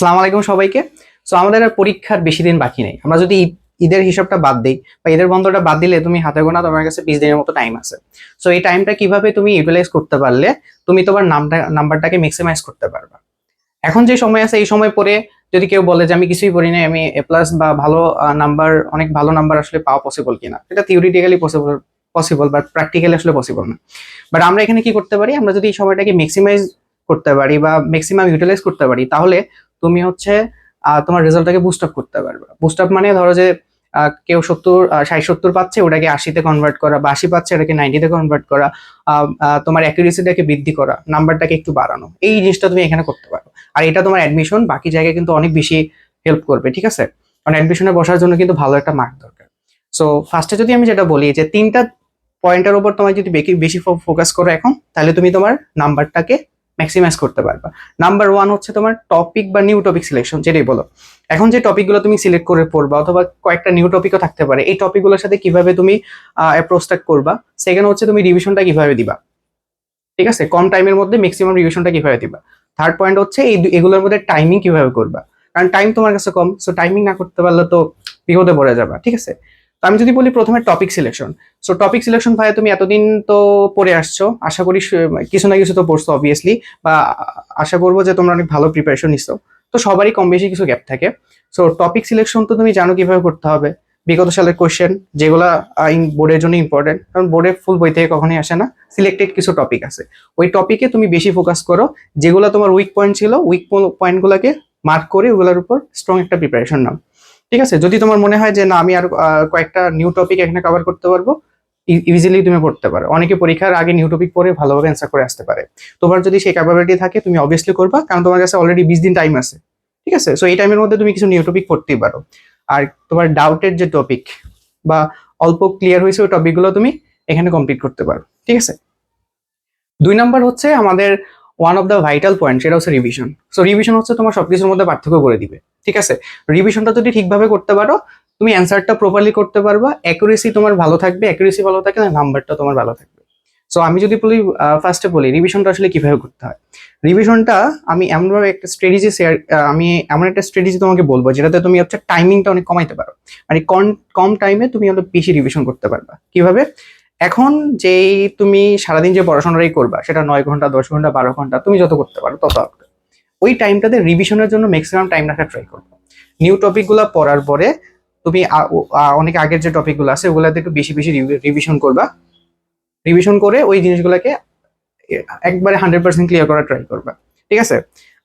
সালাম আলাইকুম সবাইকে। সো আমাদের আর পরীক্ষার বেশি দিন বাকি নেই। আমরা যদি ঈদের হিসাবটা বাদ দিই বা ঈদের বন্ধটা বাদ দিলে তুমি হাতে গোনা তোমার কাছে বিশ দিনের মতো টাইম আছে। সো এই টাইমটা কীভাবে তুমি ইউটিলাইজ করতে পারলে তুমি তোমার নামটা নাম্বারটাকে ম্যাক্সিমাইজ করতে পারবা। এখন যে সময় আছে, এই সময় পরে যদি কেউ বলে যে আমি কিছুই পড়ি নাই, আমি এ প্লাস বা ভালো নাম্বার অনেক ভালো নাম্বার আসলে পাওয়া পসিবল কিনা? এটা theoretically possible possible but practically আসলে পসিবল না। বাট আমরা এখানে কি করতে পারি? আমরা যদি এই সময়টাকে ম্যাক্সিমাইজ করতে পারি বা ম্যাক্সিমাম ইউটিলাইজ করতে পারি, তাহলে তুমি হচ্ছে তোমার রেজাল্টটাকে বুস্ট আপ করতে পারবে। বুস্ট আপ মানে ধরো যে কেউ সত্তর ষাট, সত্তর পাচ্ছে, ওটাকে আশিতে কনভার্ট করা, বা আশি পাচ্ছে, ওটাকে নাইনটিতে কনভার্ট করা তোমার অ্যাকুরেসিটাকে বৃদ্ধি করা নাম্বারটাকে একটু বাড়ানো। এই জিনিসটা তুমি এখানে করতে পারো। আর এটা তোমার অ্যাডমিশন বাকি জায়গায় কিন্তু অনেক বেশি হেল্প করবে, ঠিক আছে? কারণ অ্যাডমিশনে বসার জন্য কিন্তু ভালো একটা মার্ক দরকার। সো ফার্স্টে যদি আমি যেটা বলি যে, তিনটা পয়েন্টের উপর তোমার যদি বেশি ফোকাস করো এখন, তাহলে তুমি তোমার নাম্বারটাকে ম্যাক্সিমাইজ করতে পারবা। নাম্বার ওয়ান হচ্ছে তোমার টপিক বা নিউ টপিক সিলেকশন যেটাই বলো। এখন যে টপিকগুলো তুমি সিলেক্ট করে পড়বা, অথবা কয়েকটা নিউ টপিকও থাকতে পারে, এই টপিকগুলোর সাথে কীভাবে তুমি অ্যাপ্রোচটা করবা। সেকেন্ড হচ্ছে তুমি রিভিশনটা কীভাবে দিবা। ঠিক আছে? কম টাইমের মধ্যে ম্যাক্সিমাম রিভিশনটা কীভাবে দিবা। থার্ড পয়েন্ট হচ্ছে এই এগুলোর মধ্যে টাইমিং কীভাবে করবা। কারণ টাইম তোমার কাছে কম সো টাইমিং না করতে পারলে তো বিপদে পড়ে যাবা। ঠিক আছে? তো আমি যদি বলি প্রথমে topic selection so topic selection ভাই তুমি এতদিন তো পড়ে আসছো। আশা করি কিছু না কিছু তো পড়ছো অবভিয়াসলি বা আশা করব যে তোমরা অনেক ভালো প্রিপারেশন নিচ্ছো তো সবারই কম বেশি কিছু গ্যাপ থাকে। সো টপিক সিলেকশন তো তুমি জানো কীভাবে করতে হবে। বিগত সালের কোয়েশ্চেন যেগুলা বোর্ডের জন্য ইম্পর্টেন্ট কারণ বোর্ডে ফুল বই থেকে কখনোই আসে না। সিলেক্টেড কিছু টপিক আছে। ওই টপিকে তুমি বেশি ফোকাস করো। যেগুলো তোমার উইক পয়েন্ট ছিল উইক পয়েন্টগুলোকে মার্ক করে ওগুলোর উপর স্ট্রং একটা প্রিপারেশন নাও। ঠিক আছে? যদি তোমার মনে হয় যে না, আমি আর কয়েকটা নিউ টপিক এখানে কভার করতে পারব ইজিলি তুমি পড়তে পারো। অনেকে পরীক্ষার আগে নিউ টপিক পড়ে ভালোভাবে অ্যান্সার করে আসতে পারে। তোমার যদি সেই ক্যাপাবিলিটি থাকে, তুমি অবভিয়াসলি করবা, কারণ তোমার কাছে অলরেডি বিশ দিন টাইম আছে। ঠিক আছে? সো এই টাইমের মধ্যে তুমি কিছু নিউ টপিক পড়তেই পারো। আর তোমার ডাউটের যে টপিক বা অল্প ক্লিয়ার হয়েছে ওই টপিকগুলো তুমি এখানে কমপ্লিট করতে পারো। ঠিক আছে? দুই নাম্বার হচ্ছে আমাদের one of the vital point সেটা হচ্ছে রিভিশন সো রিভিশন হচ্ছে তোমার সবকিছুর মধ্যে পার্থক্য করে দিবে, ঠিক আছে? রিভিশনটা যদি ঠিকভাবে করতে পারো, তুমি অ্যান্সারটা প্রপারলি করতে পারবা অ্যাকুরেসি তোমার ভালো থাকবে অ্যাকুরেসি ভালো থাকলে নাম্বারটা তোমার ভালো থাকবে। সো আমি যদি বলি ফার্স্টে বলি রিভিশনটা আসলে কীভাবে করতে হয়? রিভিশনটা আমি এমনভাবে একটা স্ট্র্যাটেজি শেয়ার আমি এমন একটা স্ট্র্যাটেজি তোমাকে বলব, যেটাতে তুমি হচ্ছে টাইমিংটা অনেক কমাইতে পারো। মানে কম কম টাইমে তুমি অনেক বেশি রিভিশন করতে পারবা। কীভাবে? এখন যেই তুমি সারাদিন যে পড়াশোনাটাই করবা, সেটা নয় ঘণ্টা, দশ ঘণ্টা, বারো ঘণ্টা, তুমি যত করতে পারো তত। ওই টাইমটাতে রিভিশনের জন্য ম্যাক্সিমাম টাইম রাখা ট্রাই করব নিউ টপিকগুলো পড়ার পরে তুমি অনেক আগের যে টপিকগুলো আছে, ওগুলাতে একটু বেশি বেশি রিভিশন করবা। রিভিশন করে ওই জিনিসগুলোকে একবারে হান্ড্রেড পার্সেন্ট ক্লিয়ার করার ট্রাই করবা। ঠিক আছে?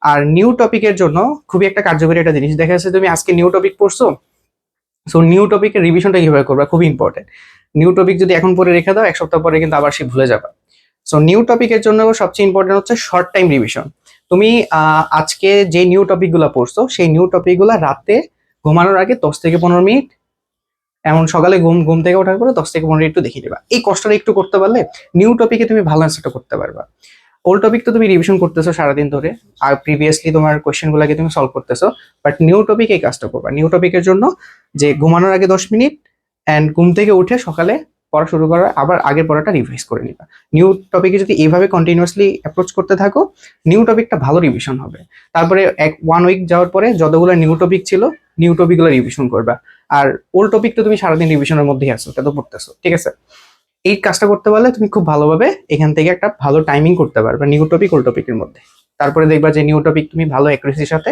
আর নিউ টপিকের জন্য খুবই একটা কার্যকরী একটা জিনিস। দেখা যাচ্ছে তুমি আজকে নিউ টপিক পড়ছো সো নিউ টপিকের রিভিশনটা কীভাবে করবা? খুবই ইম্পর্টেন্ট নিউ টপিক যদি এখন পরে রেখে দাও, এক সপ্তাহ পরে কিন্তু আবার সে ভুলে যাবে। সো নিউ টপিকের জন্য সবচেয়ে ইম্পর্টেন্ট হচ্ছে শর্ট টাইম রিভিশন তুমি আজকে যে নিউ টপিকগুলো পড়ছো, সেই নিউ টপিকগুলো রাতে ঘুমানোর আগে দশ থেকে পনেরো মিনিট, এমন সকালে ঘুম ঘুম থেকে ওঠার পরে দশ থেকে পনেরো মিনিট একটু দেখে নেবা এই কষ্টটা একটু করতে পারলে নিউ টপিকে তুমি ভালো অ্যান্সারটা করতে পারবা। ওল্ড টপিক তো তুমি রিভিশন করতেছো সারাদিন ধরে, আর প্রিভিয়াসলি তোমার কোয়েশ্চেনগুলোকে তুমি সলভ করতেছো বাট নিউ টপিক এই কাজটা করবা। নিউ টপিকের জন্য যে ঘুমানোর আগে দশ মিনিট অ্যান্ড ঘুম থেকে উঠে সকালে পড়া শুরু করার, আবার আগের পড়াটা রিভাইজ করে নিবা। নিউ টপিকে যদি এইভাবে কন্টিনিউয়াসলি অ্যাপ্রোচ করতে থাকো নিউ টপিকটা ভালো রিভিশন হবে। তারপরে এক ওয়ান উইক যাওয়ার পরে যতগুলো নিউ টপিক ছিল নিউ টপিকগুলো রিভিশন করবা। আর ওল্ড টপিক তো তুমি সারাদিন রিভিশনের মধ্যেই আছো, এটা তো পড়তেছো, ঠিক আছে? এই কাজটা করতে পারলে তুমি খুব ভালোভাবে এখান থেকে একটা ভালো টাইমিং করতে পারবে নিউ টপিক ওল্ড টপিকের মধ্যে। তারপরে দেখবা যে নিউ টপিক তুমি ভালো অ্যাকুরেসির সাথে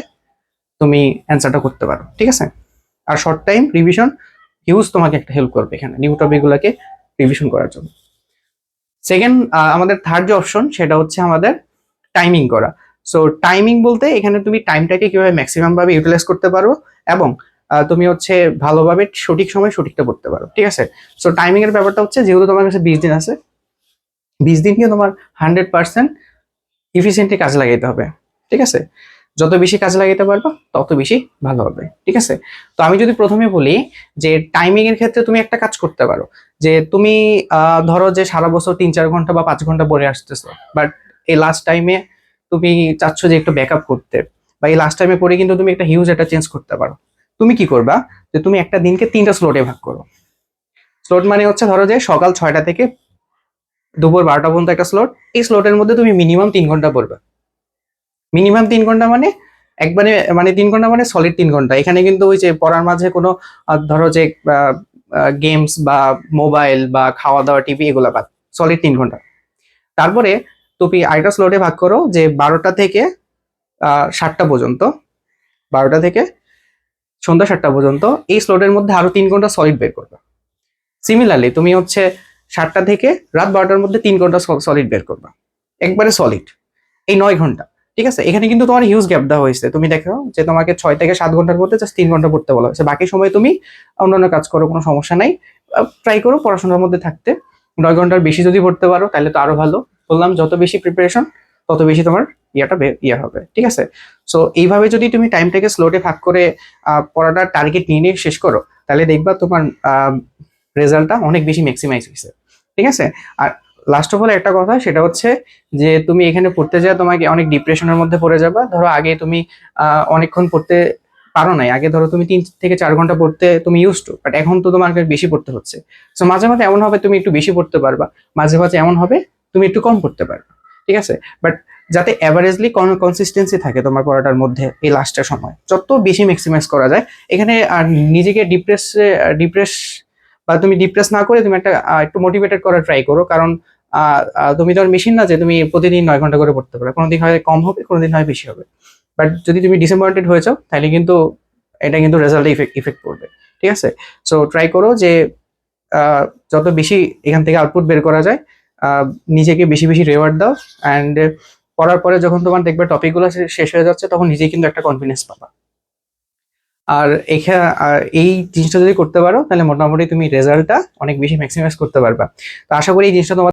তুমি অ্যান্সারটা করতে পারো, ঠিক আছে? আর শর্ট টাইম রিভিশন হিউজ তোমাকে একটা হেল্প করবে এখানে নিউ টপিকগুলোকে রিভিশন করার জন্য। সেকেন্ড আমাদের থার্ড যে অপশন সেটা হচ্ছে আমাদের টাইমিং করা। সো টাইমিং বলতে এখানে তুমি টাইমটাকে কীভাবে ম্যাক্সিমাম ভাবে ইউটিলাইজ করতে পারো এবং তুমি হচ্ছে ভালোভাবে সঠিক সময় সঠিকটা করতে পারো, ঠিক আছে? সো টাইমিং এর ব্যাপারটা হচ্ছে যেহেতু তোমার কাছে বিশ দিন আছে, বিশ দিনকে তোমার হান্ড্রেড পার্সেন্ট ইফিসিয়েন্টলি কাজে লাগাইতে হবে, ঠিক আছে? যত বেশি কাজে লাগাইতে পারবা, তত বেশি ভালো হবে, ঠিক আছে? তো আমি যদি প্রথমে বলি যে টাইমিং এর ক্ষেত্রে তুমি একটা কাজ করতে পারো, যে তুমি ধরো যে সারা বছর তিন চার ঘণ্টা বা পাঁচ ঘণ্টা পড়ে আসতেছো বাট এই লাস্ট টাইমে তুমি চাচ্ছ যে একটু ব্যাকআপ করতে, বা এই লাস্ট টাইমে পড়ে কিন্তু তুমি একটা হিউজ একটা চেঞ্জ করতে পারো। তুমি কি করবা? যে তুমি একটা দিনকে তিনটা স্লটে ভাগ করো। স্লট মানে হচ্ছে ধরো যে সকাল ছয়টা থেকে দুপুর বারোটা পর্যন্ত একটা স্লট এই স্লটের মধ্যে তুমি মিনিমাম তিন ঘণ্টা পড়বে। মিনিমাম তিন ঘণ্টা মানে একবারে মানে তিন ঘণ্টা মানে সলিড তিন ঘণ্টা। এখানে কিন্তু ওই যে পড়ার মাঝে কোনো ধরো যে গেমস বা মোবাইল বা খাওয়া দাওয়া টিভি এগুলো বাদ সলিড তিন ঘণ্টা। তারপরে তুমি আরেকটা স্লটে ভাগ করো যে বারোটা থেকে সাতটা পর্যন্ত। বারোটা থেকে সন্ধ্যা সাতটা পর্যন্ত, এই স্লটের মধ্যে আরও তিন ঘণ্টা সলিড বের করবে। সিমিলারলি তুমি হচ্ছে সাতটা থেকে রাত বারোটার মধ্যে তিন ঘণ্টা সলিড বের করবে। একবারে সলিড এই নয় ঘণ্টা। ঠিক আছে? এখানে কিন্তু তোমার হিউজ গ্যাপ দেওয়া হয়েছে। তুমি দেখো যে তোমাকে ছয় থেকে সাত ঘণ্টার মধ্যে জাস্ট তিন ঘণ্টা পড়তে বলা হয়েছে। বাকি সময় তুমি অন্যান্য কাজ করো কোনো সমস্যা নাই। ট্রাই করো পড়াশোনার মধ্যে থাকতে। নয় ঘণ্টার বেশি যদি পড়তে পারো তাহলে তো আরও ভালো। বললাম যত বেশি প্রিপারেশন তত বেশি তোমার ইয়াটা ইয়ে হবে। ঠিক আছে? সো এইভাবে যদি তুমি টাইমটাকে স্লোটে ভাগ করে আহ, পড়াটার টার্গেট নিয়ে নিয়ে শেষ করো তাহলে দেখবা তোমার রেজাল্টটা অনেক বেশি ম্যাক্সিমাইজ হয়েছে। ঠিক আছে? আর লাস্ট অফ অল একটা কথা, সেটা হচ্ছে যে তুমি এখানে পড়তে যায় তোমাকে অনেক ডিপ্রেশনের মধ্যে পড়ে যাবা। ধরো আগে তুমি অনেকক্ষণ পড়তে পারো নাই। আগে ধরো তুমি তিন থেকে চার ঘণ্টা পড়তে তুমি ইউজ টু বাট এখন তো তোমাকে বেশি পড়তে হচ্ছে। সো মাঝে মাঝে এমন হবে তুমি একটু বেশি পড়তে পারবা। মাঝে মাঝে এমন হবে তুমি একটু কম পড়তে পারবে। ঠিক আছে? বাট যাতে অ্যাভারেজলি কনসিস্টেন্সি থাকে তোমার পড়াটার মধ্যে এই লাস্টের সময়। যত বেশি ম্যাক্সিমাইজ করা যায়, এখানে আর নিজেকে ডিপ্রেস ডিপ্রেস বা তুমি ডিপ্রেস না করে তুমি একটা একটু মোটিভেটেড করার ট্রাই করো। কারণ তুমি তো আর মেশিন না যে তুমি প্রতিদিন নয় ঘণ্টা করে পড়তে পারো। কোনোদিন হয় কম হবে, কোনোদিন হয় বেশি হবে। বাট যদি তুমি ডিসঅ্যাপয়েন্টেড হয়ে যাও তাহলে কিন্তু এটা কিন্তু রেজাল্টে ইফেক্ট ইফেক্ট পড়বে ঠিক আছে? সো ট্রাই করো যে যত বেশি এখান থেকে আউটপুট বের করা যায় নিজেকে বেশি বেশি রেওয়ার্ড দাও। অ্যান্ড পড়ার পরে যখন তোমার দেখবে টপিকগুলো শেষ হয়ে যাচ্ছে, তখন নিজেই কিন্তু একটা কনফিডেন্স পাবা। আর এখা আর এই জিনিসটা যদি করতে পারো, তাহলে মোটামুটি তুমি রেজাল্টটা অনেক বেশি ম্যাক্সিমাইজ করতে পারবা। তো আশা করি এই জিনিসটা তোমার